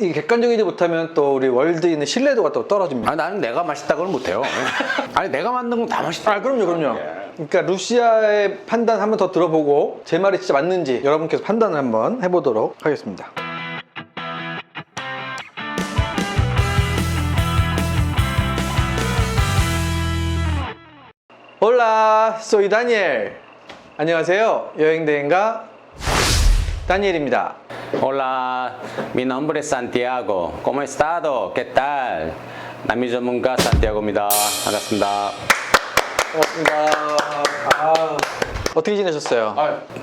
이게 객관적이지 못하면 또 우리 월드인의 신뢰도가 또 떨어집니다. 아 나는 내가 맛있다고는 못해요. 아니 내가 만든 건 다 맛있다. 아, 그럼요, 그럼요. 그러니까 루시아의 판단 한번 더 들어보고 제 말이 진짜 맞는지 여러분께서 판단을 한번 해보도록 하겠습니다. 올라, 소이 다니엘. 안녕하세요. 여행대행가 다니엘입니다. Hola, mi nombre es Santiago. ¿Cómo estado? ¿Qué tal? 남미 전문가 산티아고입니다. 반갑습니다. 고맙습니다. 아, 어떻게 지내셨어요?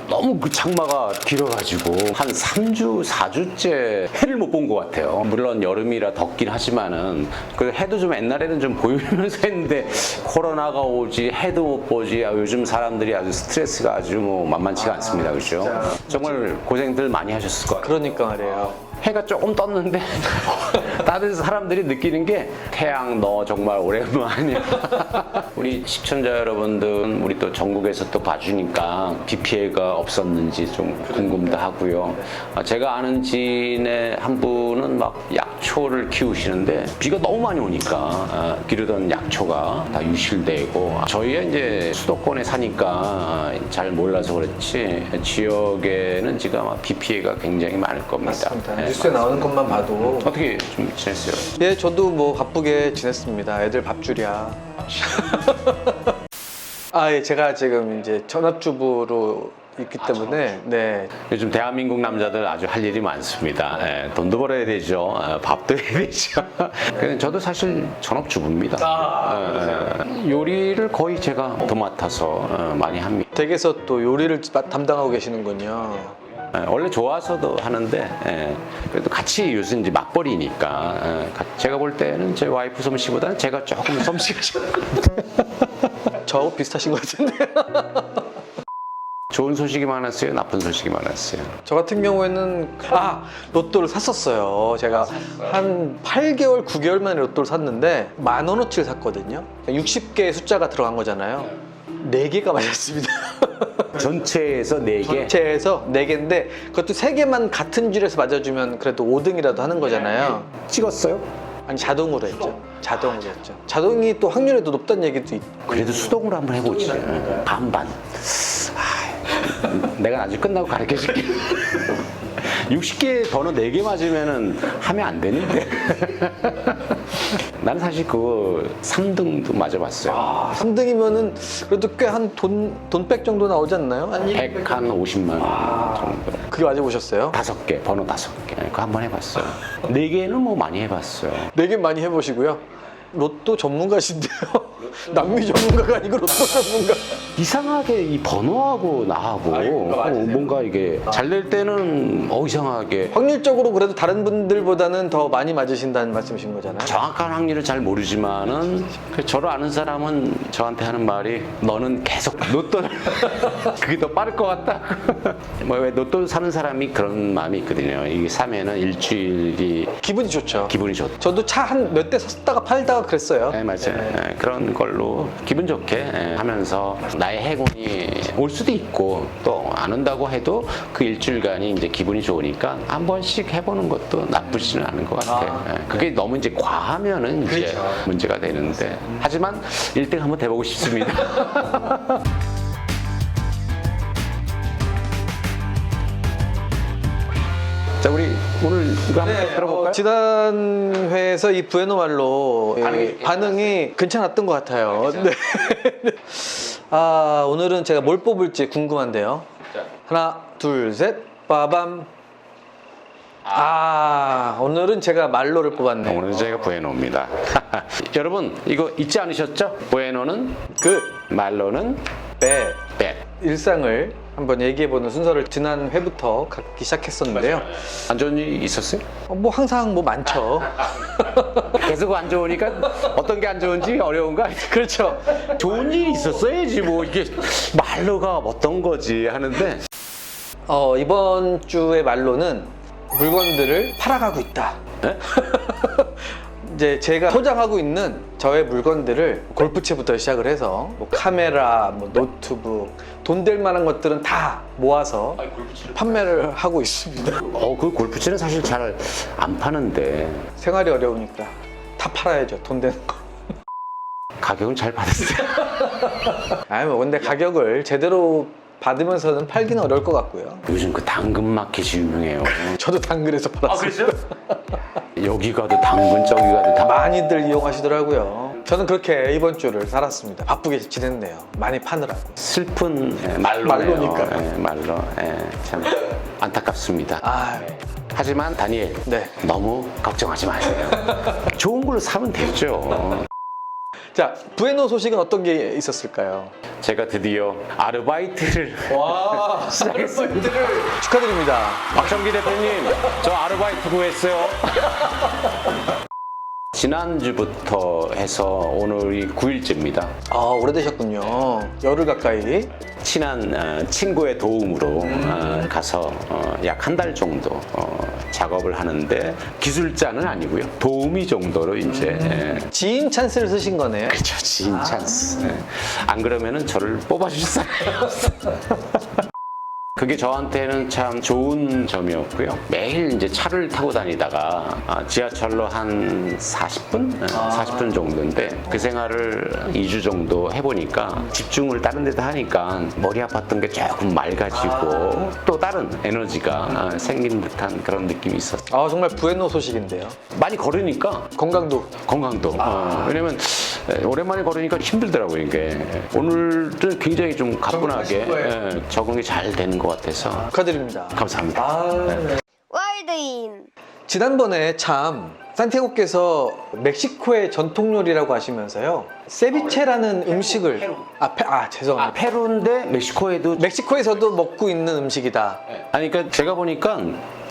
너무 그 장마가 길어가지고 한 3주, 4주째 해를 못 본 것 같아요. 물론 여름이라 덥긴 하지만은 그 해도 좀 옛날에는 좀 보이면서 했는데 코로나가 오지 해도 못 보지 아, 요즘 사람들이 아주 스트레스가 아주 뭐 만만치가 않습니다. 그렇죠? 정말 고생들 많이 하셨을 것 같아요. 그러니까 말이에요. 해가 조금 떴는데 다른 사람들이 느끼는 게 태양 너 정말 오랜만이야 우리 시청자 여러분들 우리 또 전국에서 또 봐주니까 비 피해가 없었는지 좀 궁금도 하고요 아, 제가 아는 지인의 한 분은 막 약초를 키우시는데 비가 너무 많이 오니까 아, 기르던 약초가 다 유실되고 저희가 이제 수도권에 사니까 아, 잘 몰라서 그렇지 지역에는 지금 아마 비 피해가 굉장히 많을 겁니다. 네. 뉴스에 나오는 것만 봐도 어떻게 좀 지냈어요? 예, 저도 뭐 바쁘게 지냈습니다. 애들 밥줄이야. 아, 예, 제가 지금 이제 전업주부로 있기 때문에 네. 요즘 대한민국 남자들 아주 할 일이 많습니다. 예, 돈도 벌어야 되죠. 어, 밥도 해야 되죠. 그냥 저도 사실 전업주부입니다. 예, 예. 요리를 거의 제가 도맡아서 어, 많이 합니다. 댁에서 또 요리를 마- 담당하고 계시는군요. 예, 원래 좋아서도 하는데 예, 그래도 같이 요새 이제 맞벌이니까 예, 가- 제가 볼 때는 제 와이프 솜씨보다는 제가 조금 솜씨가 좀 저 비슷하신 것 같은데. 좋은 소식이 많았어요, 나쁜 소식이 많았어요. 저 같은 경우에는 아 로또를 샀었어요. 제가 한 8개월, 9개월 만에 로또를 샀는데 만 원어치를 샀거든요. 60개의 숫자가 들어간 거잖아요. 4개가 맞았습니다. 전체에서 4개. 전체에서 4개인데 그것도 3개만 같은 줄에서 맞아주면 그래도 5등이라도 하는 거잖아요. 찍었어요? 아니 자동으로 했죠. 자동으로 했죠. 자동이 또 확률이 더 높다는 얘기도 있고. 그래도 수동으로 한번 해보지. 반반. 아, 내가 나중에 끝나고 가르쳐 줄게. 60개 번호 4개 맞으면은 하면 안 되는데. 나는 사실 그거 3등도 맞아봤어요. 아, 3등이면은 그래도 꽤 한 돈, 돈백 정도 나오지 않나요? 아니, 100, 한 50만 원 정도. 그게 맞아보셨어요? 다섯 개, 번호 다섯 개. 그거 한 번 해봤어요. 네 개는 뭐 많이 해봤어요. 4개 많이 해보시고요. 로또 전문가신데요. 남미 전문가가 아니고 로또 전문가. 이상하게 이 번호하고 나하고 어, 뭔가 이게 잘 될 때는 어 이상하게 확률적으로 그래도 다른 분들보다는 더 많이 맞으신다는 말씀이신 거잖아요. 정확한 확률을 잘 모르지만은 그 저를 아는 사람은 저한테 하는 말이 너는 계속 로또 그게 더 빠를 것 같다. 뭐왜 로또 사는 사람이 그런 마음이 있거든요. 이게 사면은 일주일이 기분이 좋죠. 기분이 좋다. 저도 차 한 몇 대 샀다가 팔다가 그랬어요. 네, 맞아요. 예, 그런 걸로 기분 좋게 예, 하면서 나의 해군이 올 수도 있고 또 안 온다고 해도 그 일주일간이 이제 기분이 좋으니까 한 번씩 해보는 것도 나쁘지는 않은 것 같아요. 예, 그게 너무 이제 과하면은 이제 문제가 되는데 하지만 1등 한번 돼보고 싶습니다. 자, 우리 오늘 이거 한번 들어볼까요? 어, 지난 회에서 이 부에노 말로 예, 반응이 반응이 괜찮았던 것 같아요. 네. 아 오늘은 제가 뭘 뽑을지 궁금한데요. 하나, 둘, 셋, 빠밤. 아 오늘은 제가 말로를 뽑았네요. 오늘 제가 부에노입니다. 여러분 이거 잊지 않으셨죠? 부에노는 그 말로는 배 백. 일상을 한번 얘기해보는 순서를 지난 회부터 갖기 시작했었는데요. 안 좋은 일 있었어요? 어, 뭐 항상 뭐 많죠. 계속 안 좋으니까 어떤 게 안 좋은지 어려운가? 그렇죠. 좋은 일이 있었어야지 뭐 이게 말로가 어떤 거지 하는데 어, 이번 주의 말로는 물건들을 팔아가고 있다. 네? 이제 제가 소장하고 있는 저의 물건들을 골프채부터 시작을 해서 뭐 카메라, 뭐 노트북, 돈 될 만한 것들은 다 모아서 판매를 하고 있습니다. 어, 그 골프채는 사실 잘 안 파는데 생활이 어려우니까 다 팔아야죠. 돈 되는 거. 가격은 잘 받았어요. 아니 뭐 근데 가격을 제대로 받으면서는 팔기는 어려울 것 같고요. 요즘 그 당근 마켓이 유명해요. 저도 당근에서 팔았어요. 여기 가도 당근, 저기 가도 당근. 많이들 이용하시더라고요. 저는 그렇게 이번 주를 살았습니다. 바쁘게 지냈네요. 많이 파느라고. 슬픈 예, 말로네요. 말로니까요. 예, 말로. 예, 참 안타깝습니다. 아, 하지만 다니엘 네. 너무 걱정하지 마세요. 좋은 걸로 사면 되죠. 자, 부에노 소식은 어떤 게 있었을까요? 제가 드디어 아르바이트를 와, 시작했습니다. 축하드립니다. 박정기 대표님, 저 아르바이트 구했어요. 지난주부터 해서 오늘이 9일째입니다. 아, 오래되셨군요. 열흘 가까이. 친한 어, 친구의 도움으로 어, 가서 약 한 달 정도 어, 작업을 하는데 기술자는 아니고요. 도우미 정도로 이제 예, 지인 찬스를 쓰신 거네요. 그렇죠. 지인 찬스. 예. 안 그러면은 저를 뽑아주실 사람이 없어요. 그게 저한테는 참 좋은 점이었고요. 매일 이제 차를 타고 다니다가 아, 지하철로 한 40분? 40분 정도인데 그 생활을 2주 정도 해보니까 집중을 다른 데다 하니까 머리 아팠던 게 조금 맑아지고 또 다른 에너지가 아, 생긴 듯한 그런 느낌이 있었어요. 아, 정말 부에노 소식인데요. 많이 걸으니까 건강도. 건강도. 어, 왜냐면 에, 오랜만에 걸으니까 힘들더라고요, 이게. 오늘은 굉장히 좀 가뿐하게 예, 적응이 잘 되는 것 같아서 축하드립니다. 감사합니다. 아, 네. 월드인 지난번에 참 산티아고께서 멕시코의 전통 요리라고 하시면서요. 세비체라는 음식을 아, 페, 아 죄송합니다. 아, 페루인데 멕시코에도 멕시코에서도 먹고 있는 음식이다. 아니 그러니까 제가 보니까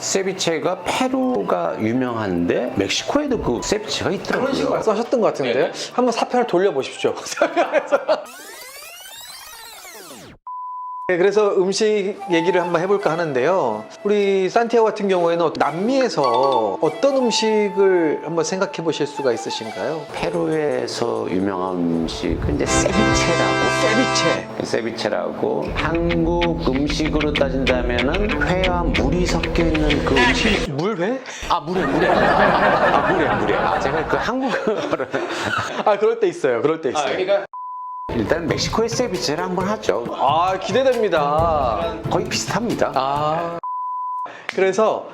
세비체가 페루가 유명한데 멕시코에도 그 세비체가 있더라고요. 써셨던 것 같은데요. 네, 한번 사편을 돌려보십시오. 사편에서. 네, 그래서 음식 얘기를 한번 해볼까 하는데요. 우리 산티아고 같은 경우에는 남미에서 어떤 음식을 한번 생각해 보실 수가 있으신가요? 페루에서 유명한 음식은 이제 세비체라고 세비체. 세비체라고 한국 음식으로 따진다면은 회와 물이 섞여 있는 그 음식 물회? 아 물에 물에 아 물에 물에 아 제가 그 한국어를 아, 그럴 때 있어요. 그럴 때 있어요. 일단 멕시코의 세비체를 한번 하죠 아, 기대됩니다. 거의 비슷합니다 아. 그래서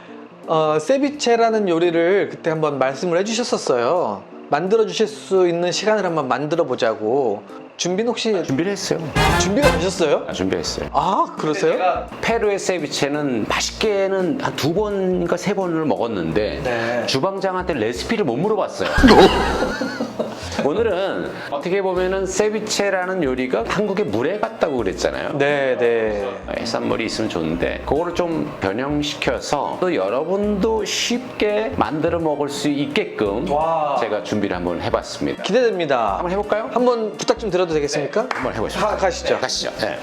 어, 세비체라는 요리를 그때 한번 말씀을 해주셨었어요. 만들어 주실 수 있는 시간을 한번 만들어 보자고. 준비는 혹시 준비를 했어요 준비가 되셨어요? 아, 준비했어요 아, 그러세요? 페루의 세비체는 맛있게는 한 두 번인가 세 번을 먹었는데 네. 주방장한테 레시피를 못 물어봤어요. 오늘은 어떻게 보면은 세비체라는 요리가 한국의 물에 같다고 그랬잖아요. 네, 네. 해산물이 있으면 좋은데 그거를 좀 변형시켜서 또 여러분도 쉽게 만들어 먹을 수 있게끔 와. 제가 준비를 한번 해봤습니다. 기대됩니다. 한번 해볼까요? 한번 부탁 좀 드려도 되겠습니까? 한번 해보시죠. 가, 가시죠. 가시죠. 네.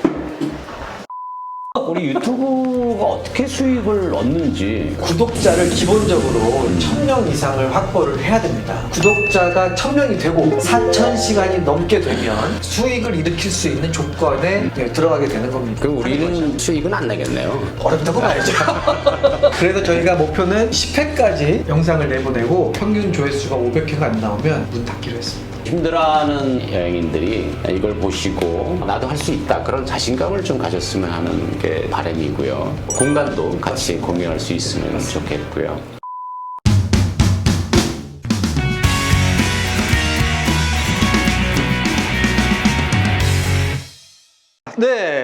우리 유튜브가 어떻게 수익을 얻는지 구독자를 기본적으로 1000명 이상을 확보를 해야 됩니다. 구독자가 1000명이 되고 4000시간이 넘게 되면 수익을 일으킬 수 있는 조건에 들어가게 되는 겁니다. 그 우리는 수익은 안 나겠네요. 어렵다고 봐야죠. 그래서 저희가 목표는 10회까지 영상을 내보내고 평균 조회수가 500회가 안 나오면 문 닫기로 했습니다. 힘들어하는 여행인들이 이걸 보시고 나도 할 수 있다 그런 자신감을 좀 가졌으면 하는 게 바람이고요. 공간도 같이 공유할 수 있으면 좋겠고요. 네,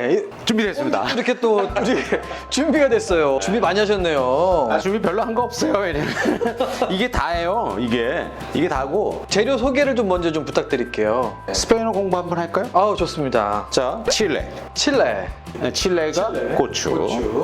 준비됐습니다. 이렇게 또 우리 준비가 됐어요. 준비 많이 하셨네요. 아, 준비 별로 한 거 없어요. 왜냐면 이게 다예요. 이게 이게 다고 재료 소개를 좀 먼저 좀 부탁드릴게요. 스페인어 공부 한번 할까요? 아우 좋습니다. 자, 칠레. 칠레. 네, 칠레가 고추.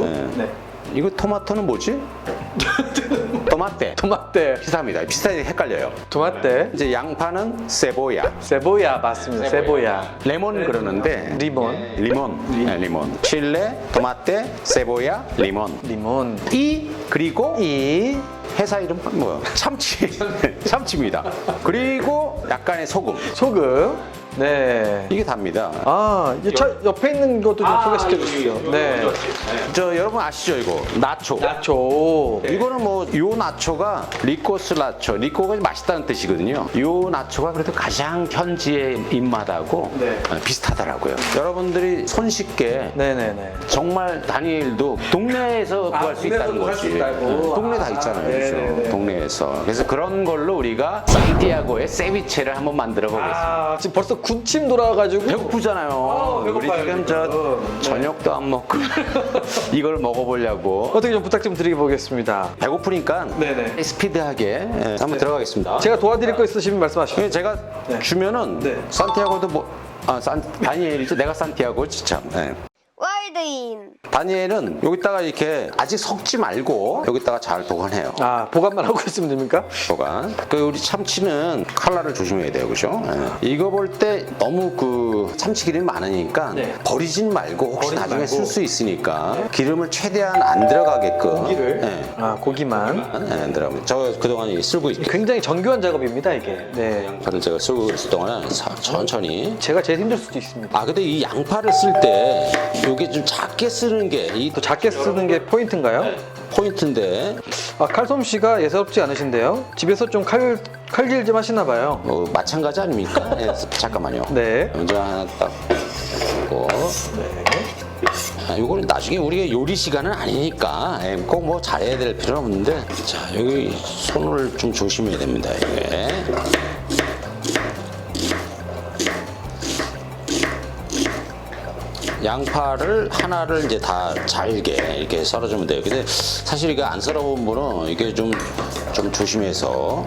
네. 네. 이거 토마토는 뭐지? 토마테. 토마떼. 비슷합니다. 비슷하게 헷갈려요. 토마떼. 이제 양파는 세보야. 세보야 맞습니다. 세보야. 레몬 그러는데 리몬. 리몬. 네, 리몬. 칠레, 토마테, 세보야, 리몬. 리몬. 이 그리고 이 회사 이름 뭐야? 참치. 참치입니다. 그리고 약간의 소금. 소금. 네. 이게 답니다. 아, 이 차, 옆에 있는 것도 좀 소개시켜 주시죠. 네. 저 여러분 아시죠 이거 나초. 나초. 이거는 뭐 요 나초가 리코스 나초, 리코가 맛있다는 뜻이거든요. 요 나초가 그래도 가장 현지의 입맛하고 네. 어, 비슷하더라고요. 여러분들이 손쉽게 네네네. 정말 다니엘도 동네에서 아, 구할 수 있다는 구할 수 거지. 있다고. 동네 다 아, 있잖아요. 네네네. 그죠? 동네에서. 그래서 그런 걸로 우리가 산티아고의 세비체를 한번 만들어 보겠습니다. 아, 지금 벌써 군침 돌아가지고. 배고프잖아요. 아, 우리 배고파요, 지금 지금. 저 저녁도 안 먹고 이걸 먹어보려고 어떻게 좀 부탁 좀 드리겠습니다. 배고프니까 네네. 스피드하게 예, 한번 들어가겠습니다. 제가 도와드릴 거 있으시면 말씀하시죠. 예, 제가 주면은 네. 산티아고도 뭐 아, 산, 다니엘이죠. 내가 산티아고 진짜. 예. 월드인 다니엘은 여기다가 이렇게 아직 섞지 말고 여기다가 잘 보관해요. 아, 보관만 하고 있으면 됩니까? 보관. 그 우리 참치는 칼라를 조심해야 돼요, 그죠? 예. 이거 볼 때 너무 그 참치 기름이 많으니까 네. 버리진 말고 혹시 버리지 나중에 말고. 쓸 수 있으니까 기름을 최대한 안 들어가게끔. 고기를. 예. 아, 고기만. 예, 안 들어가면 저 그동안 쓰고 있. 굉장히 정교한 작업입니다, 이게. 네. 양파를 제가 쓰고 있을 동안은 사- 천천히 제가 제일 힘들 수도 있습니다. 아 근데 이 양파를 쓸 때 이게 좀 작게 쓰는 게이또 작게 쓰는 게 포인트인가요? 포인트인데 아, 칼솜씨가 예사롭지 않으신데요? 집에서 좀 칼, 칼질 좀 하시나 봐요. 뭐 마찬가지 아닙니까? 예, 잠깐만요. 네. 먼저 하나 딱 하고 아, 이거는 나중에 우리가 요리 시간은 아니니까 꼭 뭐 잘해야 될 필요는 없는데 자 여기 손을 좀 조심해야 됩니다 이게 양파를 하나를 이제 다 잘게 이렇게 썰어주면 돼요. 근데 사실 이게 안 썰어본 분은 이게 좀, 좀 조심해서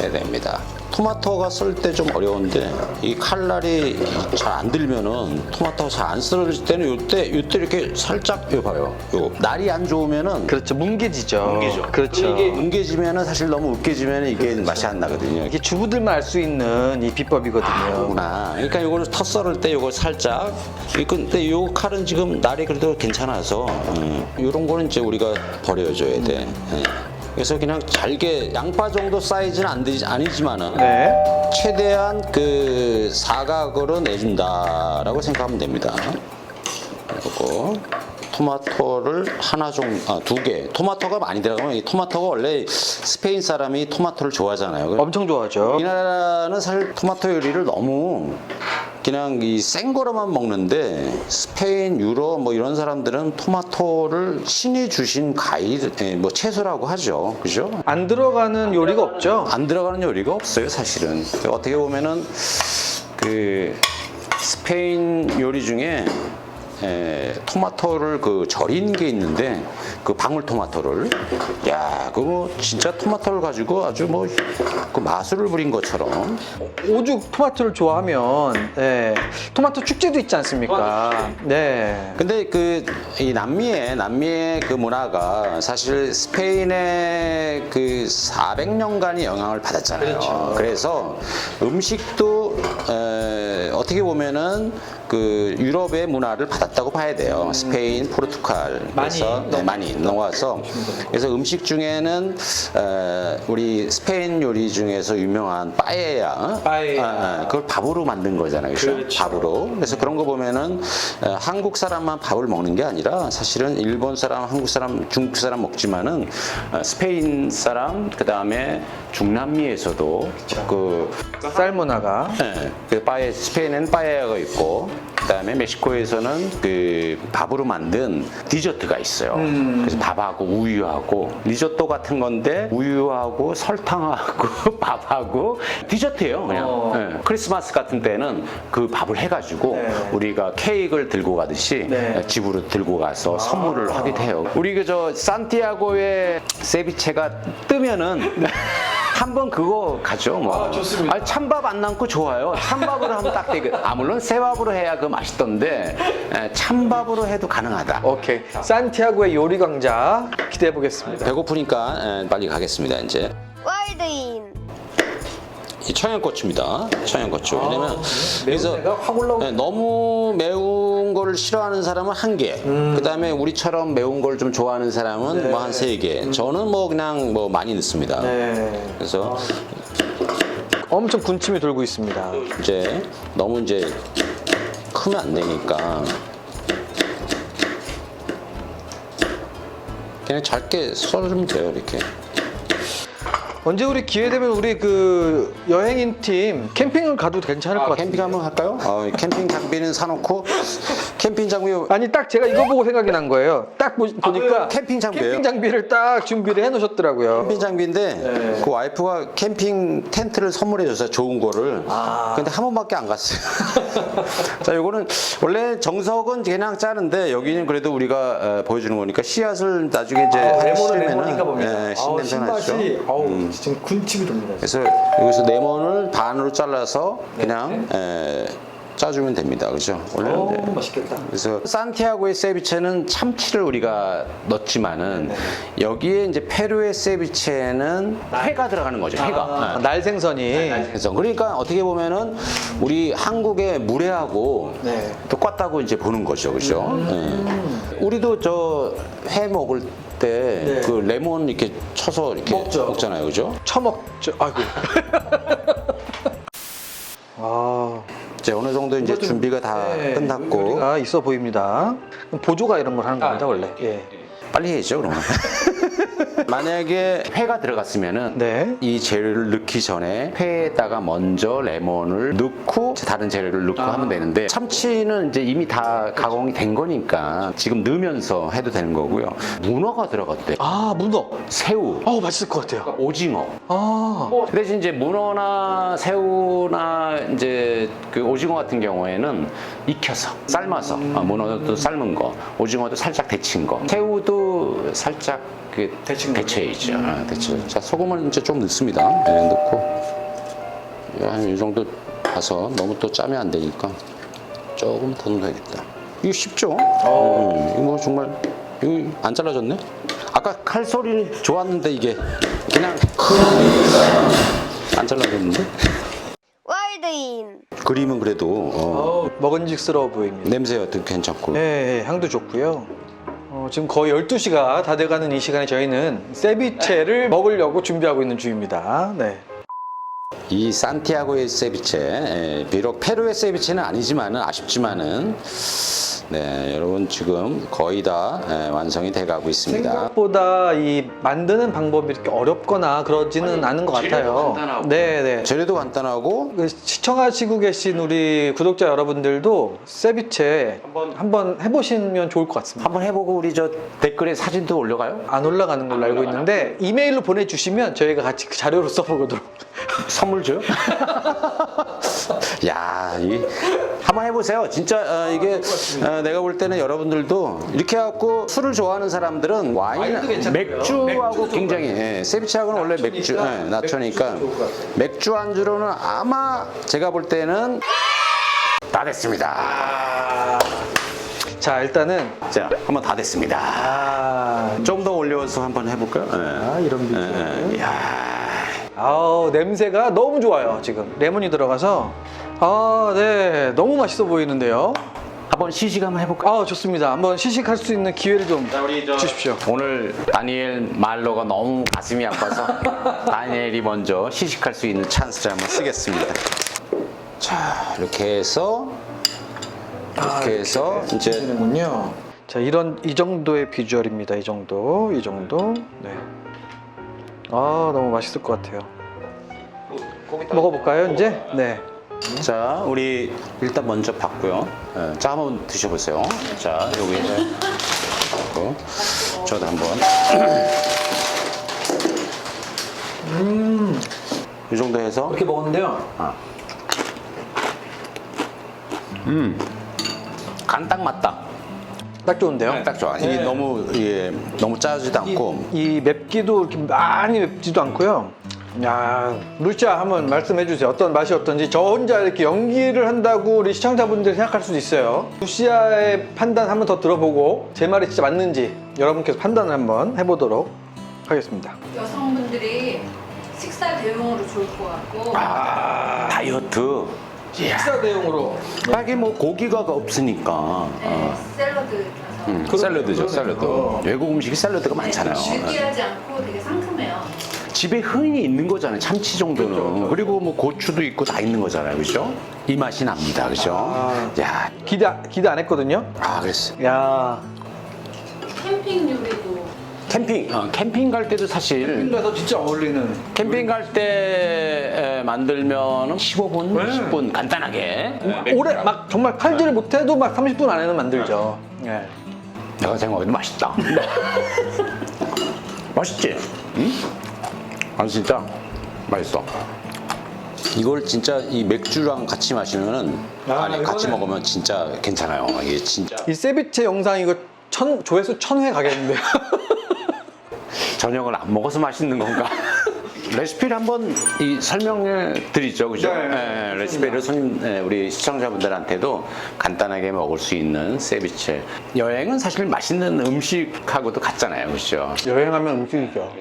해야 됩니다. 토마토가 썰때좀 어려운데 이 칼날이 잘 안 들면은 토마토가 잘안 썰어질 때는 요때 요때 이렇게 살짝 요 봐요. 요 날이 안 좋으면은 그렇죠. 뭉개지죠. 뭉개죠. 그렇죠. 이게 뭉개지면은 사실 너무 으깨지면은 이게 맛이 안 나거든요. 이게 주부들만 알 수 있는 이 비법이거든요. 구나. 그러니까 요거를 터 썰을 때 요거 살짝. 이 근데 요 칼은 지금 날이 그래도 괜찮아서 음, 요런 거는 이제 우리가 버려줘야 돼. 예. 그래서 그냥 잘게 양파 정도 사이즈는 안 되지 아니지만은 네. 최대한 그 사각으로 내준다라고 생각하면 됩니다. 그리고 토마토를 하나 정아두 개. 토마토가 많이 들어가면 이 토마토가 원래 스페인 사람이 토마토를 좋아하잖아요. 엄청 좋아하죠. 우리나라는 사실 토마토 요리를 너무 그냥 이 생 거로만 먹는데 스페인, 유럽 뭐 이런 사람들은 토마토를 신이 주신 과일, 예, 뭐 채소라고 하죠. 그죠? 안 들어가는 요리가 없죠. 안 들어가는 요리가 없어요, 사실은. 어떻게 보면은 그 스페인 요리 중에 에, 토마토를 그 절인 게 있는데 그 방울 토마토를 야 그거 진짜 토마토를 가지고 아주 뭐 그 마술을 부린 것처럼 오죽 토마토를 좋아하면 네. 토마토 축제도 있지 않습니까? 네. 근데 그 이 남미의 남미의 그 문화가 사실 스페인의 그 400년간의 영향을 받았잖아요. 그래서 음식도 에, 어떻게 보면은 그 유럽의 문화를 받았다고 봐야 돼요. 스페인, 포르투갈 그래서 많이 네, 많이 넘어와서 그래서 음식 중에는 에, 우리 스페인 요리 중에서 유명한 빠에야, 빠에야. 아, 아, 그걸 밥으로 만든 거잖아요. 그렇죠? 그렇죠. 밥으로. 그래서 그런 거 보면은 어, 한국 사람만 밥을 먹는 게 아니라 사실은 일본 사람, 한국 사람, 중국 사람 먹지만은 어, 스페인 사람, 그 다음에 중남미에서도 그 쌀 문화가 네, 그 바에 스페인엔 빠에야가 있고 그다음에 멕시코에서는 그 밥으로 만든 디저트가 있어요. 음. 그래서 밥하고 우유하고 리조또 같은 건데 우유하고 설탕하고 밥하고 디저트예요, 그냥. 어. 네. 크리스마스 같은 때는 그 밥을 해가지고 네. 우리가 케이크를 들고 가듯이 네. 집으로 들고 가서 선물을 하기도 해요. 우리 그 저 산티아고의 세비체가 뜨면은 한번 그거 가죠 뭐. 아, 좋습니다. 아니, 찬밥 안 남고 좋아요. 찬밥으로 하면 딱 되게. 아 물론 새밥으로 해야 그 맛있던데 에, 찬밥으로 해도 가능하다. 오케이. 산티아고의 요리 강자 기대해 보겠습니다. 배고프니까 에, 빨리 가겠습니다 이제. 월드인 이 청양고추입니다. 청양고추. 왜냐면 그래서 매운내가 확 올라오. 네, 너무 매운 거를 싫어하는 사람은 한 개. 그다음에 우리처럼 매운 걸 좀 좋아하는 사람은 네. 뭐 한 세 개. 저는 뭐 그냥 뭐 많이 넣습니다. 네. 그래서 엄청 군침이 돌고 있습니다. 이제 너무 이제 크면 안 되니까 그냥 짧게 썰으면 돼요 이렇게. 언제 우리 기회 되면 우리 그 여행인 팀 캠핑을 가도 괜찮을 것 아, 같아요. 캠핑 한번 할까요? 어, 캠핑 장비는 사놓고 캠핑 장비 아니 딱 제가 이거 보고 생각이 난 거예요. 딱 보, 보니까 그 캠핑 장비예요? 캠핑 장비를 딱 준비를 해놓으셨더라고요. 캠핑 장비인데 네. 그 와이프가 캠핑 텐트를 선물해줘서 좋은 거를 아. 근데 한 번밖에 안 갔어요. 자, 요거는 원래 정석은 그냥 짜는데 여기는 그래도 우리가 어, 보여주는 거니까 씨앗을 나중에 이제 아, 레몬은 싫으면은 레몬인가 봅니다. 예, 아우, 신냄새 나죠. 신맛이 아우 지금 군침이 돕니다. 그래서 여기서 레몬을 반으로 잘라서 네. 그냥 에, 짜주면 됩니다. 그죠? 원래 오는 맛있겠다. 그래서 산티아고의 세비체는 참치를 우리가 넣었지만은 네. 여기에 이제 페루의 세비체는 회가 들어가는 거죠. 회가. 아, 네. 날생선이 그래서 그러니까 어떻게 보면은 우리 한국의 물회하고 네. 똑같다고 이제 보는 거죠, 그죠? 네. 우리도 저 회 먹을 때 네. 그 레몬 이렇게 쳐서 이렇게 먹죠. 먹잖아요, 그죠? 처먹죠. 아이고. 아, 이제 어느 정도 이제 준비가 다 네, 끝났고 요리가 있어 보입니다. 보조가 이런 걸 하는 겁니다 원래. 예. 빨리 해야죠, 그러면. 만약에 회가 들어갔으면은 네. 이 재료를 넣기 전에 회에다가 먼저 레몬을 넣고 다른 재료를 넣고 하면 되는데 참치는 이제 이미 다 가공이 된 거니까 지금 넣으면서 해도 되는 거고요. 문어가 들어갔대. 아 문어. 새우, 아우 맛있을 것 같아요. 오징어. 아. 그 대신 이제 문어나 새우나 이제 그 오징어 같은 경우에는 익혀서 삶아서 아, 문어도 삶은 거, 오징어도 살짝 데친 거, 새우도 살짝 그 데친 거. 데쳐야죠. 아, 데쳐. 자 소금을 이제 좀 넣습니다. 네, 넣고 한 이 정도 봐서 너무 또 짜면 안 되니까 조금 더 넣어야겠다. 이거 쉽죠? 음, 이거 뭐 정말 이거 안 잘라졌네? 아까 칼 소리는 좋았는데 이게 그냥 안 잘라졌는데? 와일드인 그림은 그래도 어, 어, 먹은직스러워 보입니다. 냄새도 괜찮고 네, 향도 좋고요. 어, 지금 거의 12시가 다 돼가는 이 시간에 저희는 세비체를 먹으려고 준비하고 있는 중입니다. 네. 이 산티아고의 세비체 예, 비록 페루의 세비체는 아니지만은 아쉽지만은 네 여러분 지금 거의 다 예, 완성이 돼가고 있습니다. 생각보다 이 만드는 방법이 이렇게 어렵거나 그러지는 않은 것 재료도 같아요. 간단하고. 네, 네. 재료도 간단하고 그 시청하시고 계신 우리 구독자 여러분들도 세비체 한번 해보시면 좋을 것 같습니다. 한번 해보고 우리 저 댓글에 사진도 올려가요? 안 올라가는 걸로 알고 있는데 이메일로 보내주시면 저희가 같이 그 자료로 써보도록. 선물 줘요? 야, 이 한번 해보세요. 진짜 어, 이게 어, 내가 볼 때는 여러분들도 이렇게 해갖고 술을 좋아하는 사람들은 와인, 와인도 괜찮고요. 맥주하고 맥주도 굉장히 예, 세비치하고는 원래 맥주, 낮추니까 예, 낮추니까 맥주 좋을 것 같아요. 맥주 안주로는 아마 제가 볼 때는 다 됐습니다. 자, 일단은 자, 한번 다 됐습니다. 아, 좀 더 올려서 한번 해볼까요? 예. 아, 이런 비주얼. 예, 예. 이야. 아우 냄새가 너무 좋아요 지금. 레몬이 들어가서. 아 네. 너무 맛있어 보이는데요. 한번 시식 한번 해볼까요? 아 좋습니다. 한번 시식할 수 있는 기회를 좀 주십시오. 오늘 다니엘 말로가 너무 가슴이 아파서 다니엘이 먼저 시식할 수 있는 찬스를 한번 쓰겠습니다. 자 이렇게 해서 이렇게 해서 이제 되는군요. 자 이런 이 정도의 비주얼입니다. 이 정도 이 정도. 네 아 너무 맛있을 것 같아요. 먹어볼까요 이제 네. 자 우리 일단 먼저 봤고요. 예, 자 한번 드셔보세요. 자 여기 고 저도 한번. 이 정도 해서? 이렇게 먹었는데요? 간 딱 맞다. 딱 좋은데요 네, 딱 좋아. 이게 네. 너무 이게 너무 짜지도 않고 이, 이 맵기도 이렇게 많이 맵지도 않고요. 야, 루시아 한번 말씀해 주세요. 어떤 맛이 어떤지. 저 혼자 이렇게 연기를 한다고 우리 시청자분들이 생각할 수도 있어요. 루시아의 판단 한번 더 들어보고 제 말이 진짜 맞는지 여러분께서 판단을 한번 해보도록 하겠습니다. 여성분들이 식사 대용으로 좋을 것 같고 다이어트. 식사 대용으로. 하게 뭐 고기가 없으니까. 네, 샐러드 켜서 음, 샐러드죠, 샐러드. 외국 음식이 샐러드가 많잖아요. 네. 느끼하지 않고 되게 상큼해요. 집에 흔히 있는 거잖아요. 참치 정도는. 그리고뭐 고추도 있고 다 있는 거잖아요. 그죠? 이 맛이 납니다. 그죠? 아. 야, 기대 기대 안 했거든요. 아, 그랬어. 야. 캠핑 요리도 캠핑. 어, 캠핑 갈 때도 사실 가서 진짜 어울리는. 캠핑 갈 때 만들면 15분, 네. 10분 간단하게. 오래 막 정말 칼질 못해도 막 30분 안에는 만들죠. 예. 내가 생각해도 맛있다. 맛있지? 응? 아 진짜 맛있어. 이걸 진짜 이 맥주랑 같이 마시면은 아, 아니 같이 이거는- 먹으면 진짜 괜찮아요. 이게 진짜 이 세비체 영상 이거 천 조회수 천회 가겠는데요. 저녁을 안 먹어서 맛있는 건가? 레시피를 한번 이 설명해 드리죠, 그죠? 네, 예, 레시피를 손님, 예, 우리 시청자분들한테도 간단하게 먹을 수 있는 세비체. 여행은 사실 맛있는 음식하고도 같잖아요, 그죠? 여행하면 음식이죠.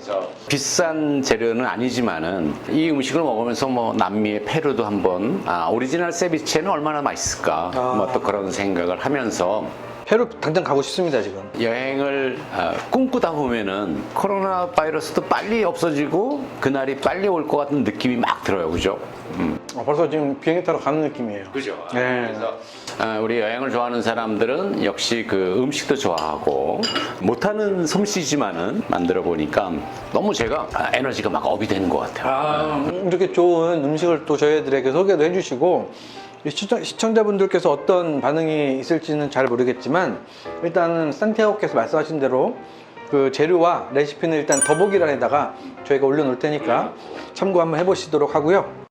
비싼 재료는 아니지만은 이 음식을 먹으면서 뭐 남미의 페루도 한번 아, 오리지널 세비체는 얼마나 맛있을까 아. 뭐 또 그런 생각을 하면서 페루 당장 가고 싶습니다 지금. 여행을 어, 꿈꾸다 보면은 코로나 바이러스도 빨리 없어지고 그날이 빨리 올 것 같은 느낌이 막 들어요, 그죠? 음. 아, 벌써 지금 비행기 타러 가는 느낌이에요. 그죠. 네. 그래서 어, 우리 여행을 좋아하는 사람들은 역시 그 음식도 좋아하고 못하는 솜씨지만은 만들어 보니까 너무 제가 아, 에너지가 막 업이 되는 것 같아요. 아, 이렇게 좋은 음식을 또 저희들에게 소개도 해주시고 이 시청, 시청 자분들께서 어떤 반응이 있을지는 잘 모르겠지만 일단은 산티아고께서 말씀하신 대로 그 재료와 레시피는 일단 더보기란에다가 저희가 올려놓을 테니까 참고 한번 해보시도록 하고요.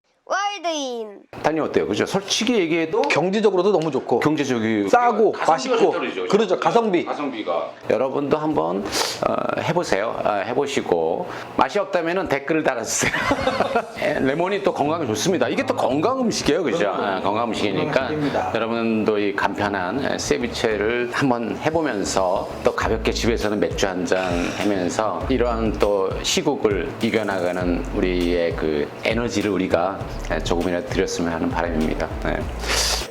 와이드인. 단이 어때요? 그죠? 솔직히 얘기해도 경제적으로도 너무 좋고 경제적이 싸고 가성비가 맛있고 좀 떨어지죠, 그렇죠. 가성비. 가성비가. 여러분도 한번 어, 해보세요. 어, 해보시고. 맛이 없다면 댓글을 달아주세요. 예, 레몬이 또 건강에 좋습니다. 이게 또 건강 음식이에요 그죠? 아, 건강 음식이니까 건강 음식입니다. 여러분도 이 간편한 예, 세비체를 한번 해보면서 또 가볍게 집에서는 맥주 한 잔 하면서 이러한 또 시국을 이겨나가는 우리의 그 에너지를 우리가 예, 조금이라도 드렸으면 하는 바람입니다 네.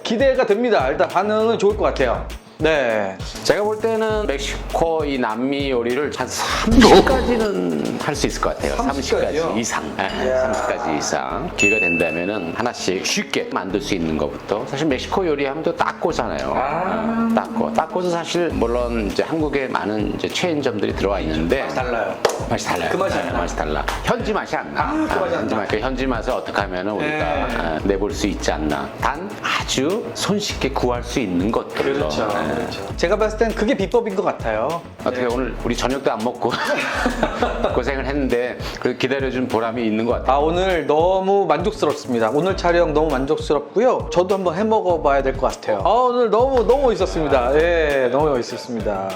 기대가 됩니다. 일단 반응은 좋을 것 같아요. 네. 제가 볼 때는 멕시코 이 남미 요리를 한 30까지는 할 수 있을 것 같아요. 30 까지요? 30까지 이상. 네, 30까지 이상. 기회가 된다면은 하나씩 쉽게 만들 수 있는 것부터. 사실 멕시코 요리하면 또 따꼬잖아요. 아. 어, 따꼬. 따꼬도 사실 물론 이제 한국에 많은 이제 체인점들이 들어와 있는데 달라요. 맛이 달라요. 그 맛이 네, 안 나. 맛이 달라. 현지 맛이 안 나. 아, 그 맛이 안 현지 나. 맛. 그 현지 맛을 어떻게 하면 우리가 네. 어, 내볼 수 있지 않나. 단 아주 손쉽게 구할 수 있는 것들로. 그렇죠. 네. 그렇죠. 제가 봤을 땐 그게 비법인 것 같아요. 어떻게 오늘 우리 저녁도 안 먹고 고생을 했는데 그 기다려준 보람이 있는 것 같아요. 아 오늘 너무 만족스럽습니다. 오늘 촬영 너무 만족스럽고요. 저도 한번 해 먹어봐야 될 것 같아요. 아 오늘 너무 너무 멋있었습니다. 예, 너무 멋있었습니다.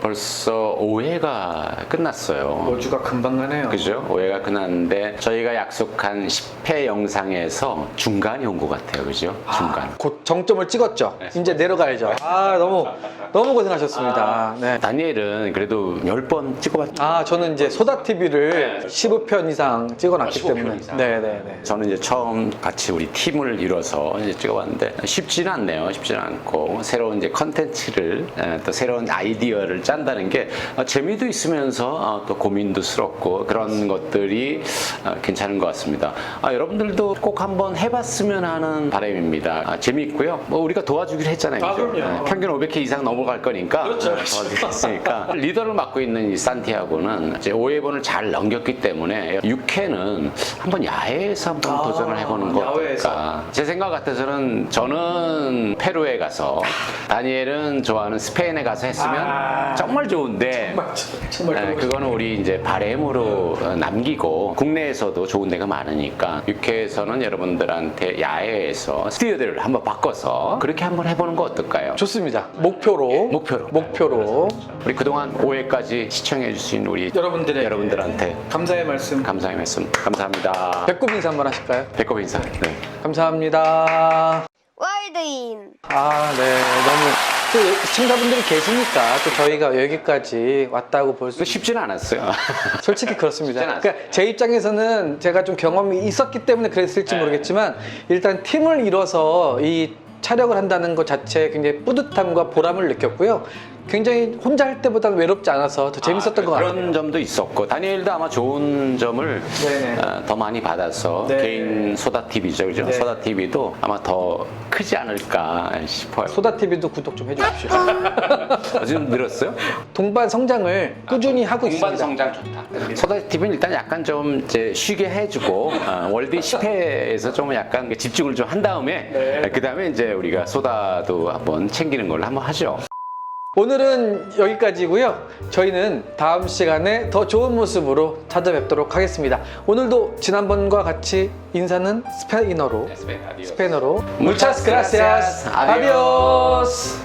벌써 5회가 끝났어요. 주가 금방 가네요. 그죠? 5회가 끝났는데 저희가 약속한 10회 영상에서 중간이 온 것 같아요. 그죠? 중간. 곧 정점을 찍었죠. 이제 내려가야죠. 아 너무 너무 고생하셨습니다. 네. 다니엘은 그래도 10번 찍어봤죠. 아 저는 이제 소다 TV를 15편 이상 찍어놨기 15편 때문에. 이상. 네 네 네. 저는 이제 처음 같이 우리 팀을 이뤄서 이제 찍어봤는데 쉽지는 않네요. 쉽지는 않고 새로운 이제 컨텐츠를 에, 또 새로운 아이디어를 짠다는 게 어, 재미도 있으면서 어, 또 고민도 스럽고 그런 것들이 어, 괜찮은 것 같습니다. 아, 여러분들도 꼭 한번 해봤으면 하는 바람입니다. 아, 재미있고요. 뭐 우리가 도와주기로 했잖아요. 아, 그죠? 그럼요. 예, 평균 500회 이상 넘 어갈 거니까 그렇죠. 어, 도와주겠으니까 리더를 맡고 있는 이 산티아고는 이제 5회번을 잘 넘겼기 때문에 6회는 한번 야외에서 한번 아, 도전을 해보는 거 야외에서. 어떨까 제 생각 같아서는 저는 페루에 가서 다니엘은 좋아하는 스페인에 가서 했으면 아. 정말 좋은데 정말 네, 그거는 우리 이제 바램으로 어, 남기고 국내에서도 좋은 데가 많으니까 6회에서는 여러분들한테 야외에서 스튜디오를 한번 바꿔서 그렇게 한번 해보는 거 어떨까요? 좋습니다. 목표로. 목표로. 목표로. 우리 그동안 5회까지 시청해 주신 우리 여러분들에게 여러분들한테 감사의 말씀. 감사의 말씀 감사합니다. 배꼽 인사 한번 하실까요? 배꼽 인사. 네. 감사합니다. 와이드인 아, 네. 너무 또 시청자분들이 계시니까 또 저희가 여기까지 왔다고 볼 수. 쉽지는 않았어요. 솔직히 그렇습니다. 쉽진 그러니까 제 입장에서는 제가 좀 경험이 있었기 때문에 그랬을지 네. 모르겠지만 일단 팀을 이뤄서 이 촬영을 한다는 것 자체에 굉장히 뿌듯함과 보람을 느꼈고요. 굉장히 혼자 할 때보다는 외롭지 않아서 더 재밌었던 것 같아요. 그런 점도 있었고 다니엘도 아마 좋은 점을 네네. 어, 더 많이 받아서 네. 개인 소다 TV죠, 그죠? 네. 소다 TV도 아마 더 크지 않을까 싶어요. 소다 TV도 구독 좀 해주십시오. 어, 지금 늘었어요? 동반 성장을 꾸준히 하고 있습니다. 성장 좋다. 소다 TV는 일단 약간 좀 이제 쉬게 해주고 어, 월드 10회에서 좀 약간 집중을 좀 한 다음에 네. 그 다음에 이제 우리가 소다도 한번 챙기는 걸로 한번 하죠. 오늘은 여기까지고요. 저희는 다음 시간에 더 좋은 모습으로 찾아뵙도록 하겠습니다. 오늘도 지난번과 같이 인사는 스페인어로 스페인어로 Muchas gracias. 아디오스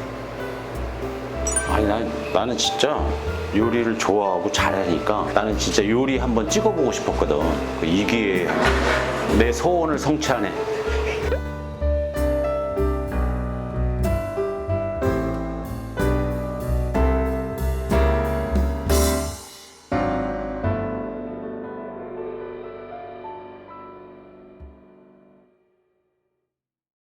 아니 난, 나는 진짜 요리를 좋아하고 잘하니까 나는 진짜 요리 한번 찍어보고 싶었거든. 그 이기에 내 소원을 성취하네.